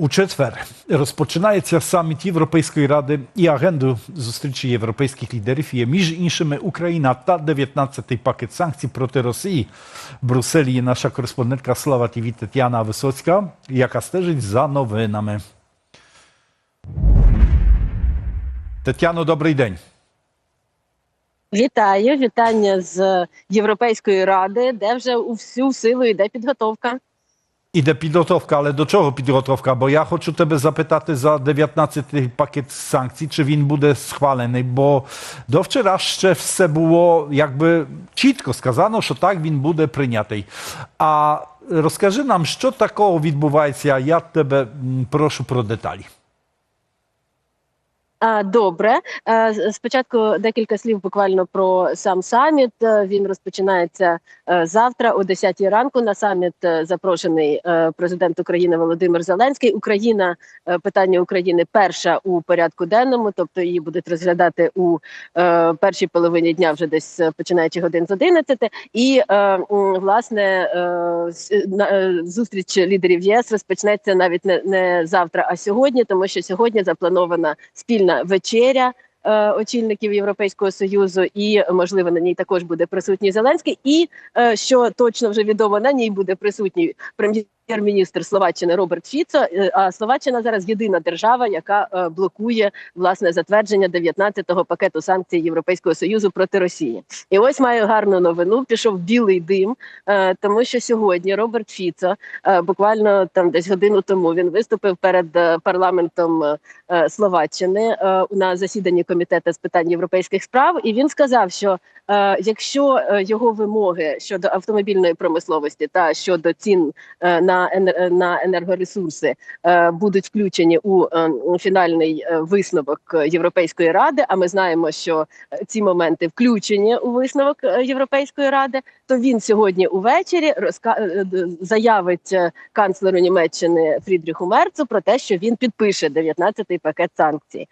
У четвер розпочинається саміт Європейської ради і агенду зустрічі європейських лідерів є між іншими Україна та 19-й пакет санкцій проти Росії. В Брюсселі є наша кореспондентка Слава ТВ Тетяна Висоцька, яка стежить за новинами. Тетяно, добрий день. Вітаю, вітання з Європейської ради, де вже у всю силу йде підготовка. Іде підготовка, але до чого підготовка? Бо я хочу тебе запитати за 19-й пакет санкцій, чи він буде схвалений, бо до вчора ще все було якби чітко сказано, що так він буде прийнятий. А розкажи нам, що такого відбувається, я тебе м, прошу про деталі. Добре, спочатку декілька слів буквально про сам саміт. Е, Він розпочинається е, завтра о 10 ранку. На саміт е, запрошений президент України Володимир Зеленський. Україна питання України перша у порядку денному, тобто її будуть розглядати у першій половині дня, вже десь починаючи годин з 11. І власне зустріч лідерів ЄС розпочнеться навіть не завтра, а сьогодні, тому що сьогодні запланована спільна вечеря. е, Очільників Європейського союзу, і можливо на ній також буде присутній Зеленський. І е, що точно вже відомо, на ній буде присутній прем'єр-міністр Словаччини Роберт Фіцо. Е, А Словаччина зараз єдина держава, яка е, блокує власне затвердження 19-го пакету санкцій Європейського союзу проти Росії. І ось маю гарну новину. Пішов білий дим, е, тому що сьогодні Роберт Фіцо буквально там десь годину тому він виступив перед парламентом Словаччини на засіданні комітету з питань європейських справ, і він сказав, що якщо його вимоги щодо автомобільної промисловості та щодо цін е, на на енергоресурси е, будуть включені у е, фінальний е, висновок Європейської ради. А ми знаємо, що ці моменти включені у висновок Європейської ради. То він сьогодні увечері розка... заявить канцлеру Німеччини Фрідріху Мерцу про те, що він підпише 19-й пакет санкцій.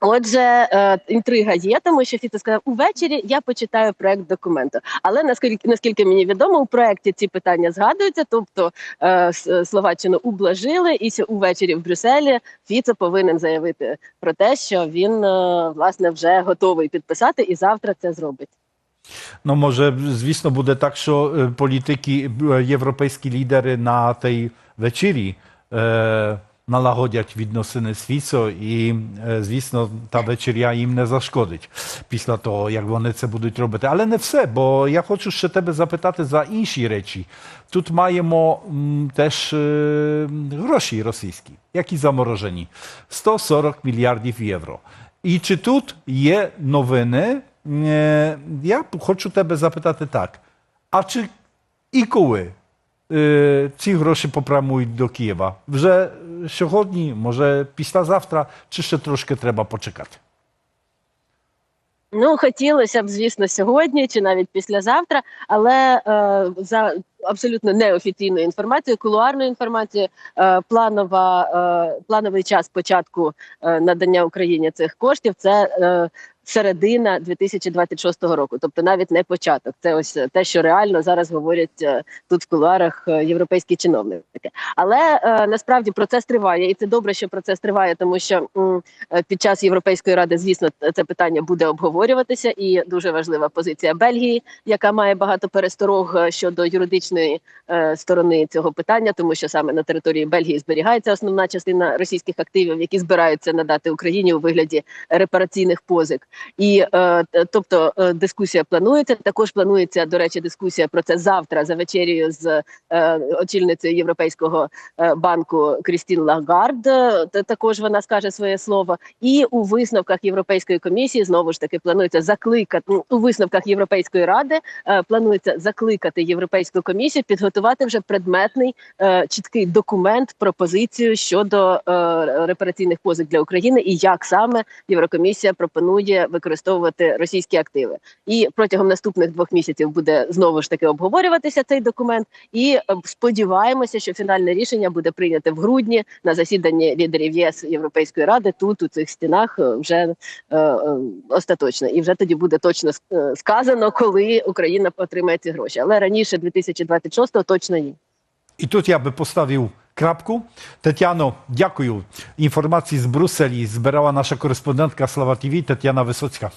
Отже, е, інтрига є, тому що Фіцо сказав увечері. Я почитаю проект документу. Але наскільки наскільки мені відомо, у проекті ці питання згадуються. Тобто е, Словаччину ублажили, і увечері в Брюсселі Фіцо повинен заявити про те, що він е, власне вже готовий підписати, і завтра це зробить. No może, звісно, буде так, що політики, європейські лідери на тій вечері е, налагодять відносини з Фіцо і, звісно, та вечеря їм не зашкодить після того, як вони це будуть робити. Але не все, бо я хочу ще тебе запитати за інші речі. Тут маємо м, теж е, гроші російські, які заморожені. 140 мільярдів євро. І чи тут є новини? Е, Я хочу тебе запитати так. А чи і коли е, ці гроші попрямують до Києва? Вже сьогодні, може післязавтра, чи ще трошки треба почекати? Ну хотілося б, звісно, сьогодні чи навіть післязавтра, але е, за абсолютно неофіційною інформацією, кулуарною інформацією, е, планова е, плановий час початку е, надання Україні цих коштів це. Е, Середина 2026 року, тобто навіть не початок. Це ось те, що реально зараз говорять е, тут в кулуарах е, європейські чиновники. Але е, насправді процес триває, і це добре, що процес триває, тому що Е, під час Європейської ради, звісно, це питання буде обговорюватися, і дуже важлива позиція Бельгії, яка має багато пересторог е, щодо юридичної е, сторони цього питання, тому що саме на території Бельгії зберігається основна частина російських активів, які збираються надати Україні у вигляді репараційних позик. І е, тобто е, дискусія планується. Також планується до речі, дискусія про це завтра за вечерію з е, очільницею Європейського банку Крістін Лагард. Також вона скаже своє слово. І у висновках Європейської комісії знову ж таки планується закликати ну, у висновках Європейської ради. Планується закликати Європейську комісію підготувати вже предметний чіткий документ, пропозицію щодо репараційних позик для України і як саме Єврокомісія пропонує використовувати російські активи. І протягом наступних двох місяців буде знову ж таки обговорюватися цей документ. І е, сподіваємося, що фінальне рішення буде прийняте в грудні на засіданні лідерів ЄС Європейської ради. Тут у цих стінах е, вже е, е, остаточно, і вже тоді буде точно е, сказано, коли Україна отримає ці гроші. Але раніше 2026-го точно ні. І тут я би поставив крапку. Тетяно, дякую. Інформації з Брюсселі збирала наша кореспондентка Слава ТВ Тетяна Висоцька.